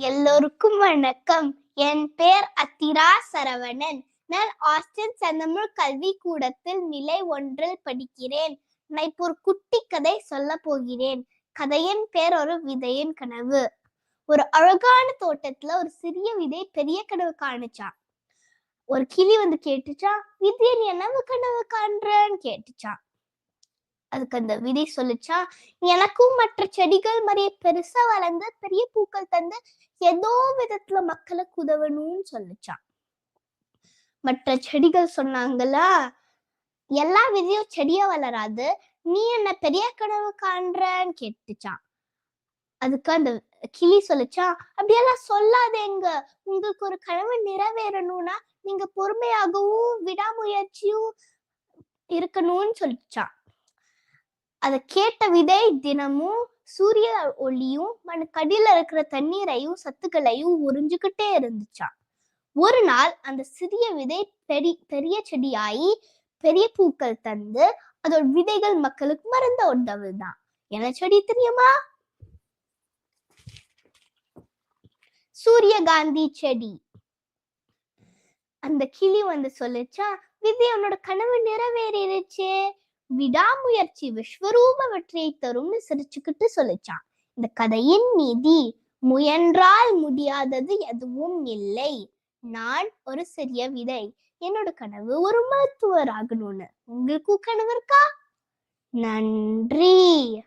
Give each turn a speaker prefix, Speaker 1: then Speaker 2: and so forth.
Speaker 1: எல்லோருக்கும் வணக்கம். என் பெயர் அத்திரா சரவணன். நான் ஆஸ்டின் செந்தமிழ் கல்வி கூடத்தில் நிலை ஒன்றில் படிக்கிறேன். நான் இப்போ ஒரு குட்டி கதை சொல்ல போகிறேன். கதையின் பேர் ஒரு விதையின் கனவு. ஒரு அழகான தோட்டத்துல ஒரு சிறிய விதை பெரிய கனவு காணுச்சான் ஒரு கிளி வந்து கேட்டுச்சான் விதியை நீ என்னவு கனவு காண்றன்னு? கேட்டுச்சான் அதுக்கு அந்த விதை சொல்லுச்சா? எனக்கும் மற்ற செடிகள் மாதிரியே பெருசா வளர்ந்து பெரிய பூக்கள் தந்து ஏதோ விதத்துல மக்களுக்கு உதவணும்னு சொல்லுச்சான் மற்ற செடிகள் சொன்னாங்களா? எல்லா விதையும் செடியா வளராது. நீ என்ன பெரிய கனவு காண்றன்னு கேட்டுச்சான் அதுக்கு அந்த கிளி சொல்லுச்சா? அப்படியெல்லாம் சொல்லாதேங்க உங்களுக்கு ஒரு கனவு நிறைவேறணும்னா நீங்க பொறுமையாகவும் விடாமுயற்சியும் இருக்கணும்னு சொல்லிச்சான் அதை கேட்ட விதை தினமும் சூரிய ஒளியும் மண்கடியில இருக்கிற தண்ணீரையும் சத்துக்களையும் உறிஞ்சுக்கிட்டே இருந்துச்சான் ஒரு நாள் அந்த சிறிய விதை பெரிய பெரிய செடியாயி பெரிய பூக்கள் தந்து அதோட விதைகள் மக்களுக்கு மறந்த தான் என்ன செடி தெரியுமா? சூரியகாந்தி செடி. அந்த கிளி வந்து சொல்லுச்சா விதை உன்னோட கனவு நிறைவேறிடுச்சே. விடாமுயற்சி விஸ்வரூப வெற்றியை தரும்னு சிரிச்சுக்கிட்டு சொல்லிச்சான். இந்த கதையின் நீதி முயன்றால் முடியாதது எதுவும் இல்லை. நான் ஒரு சிறிய விதை. என்னோட கனவு ஒரு மருத்துவர் ஆகணும்னு உங்களுக்கு கனவு இருக்கா? நன்றி.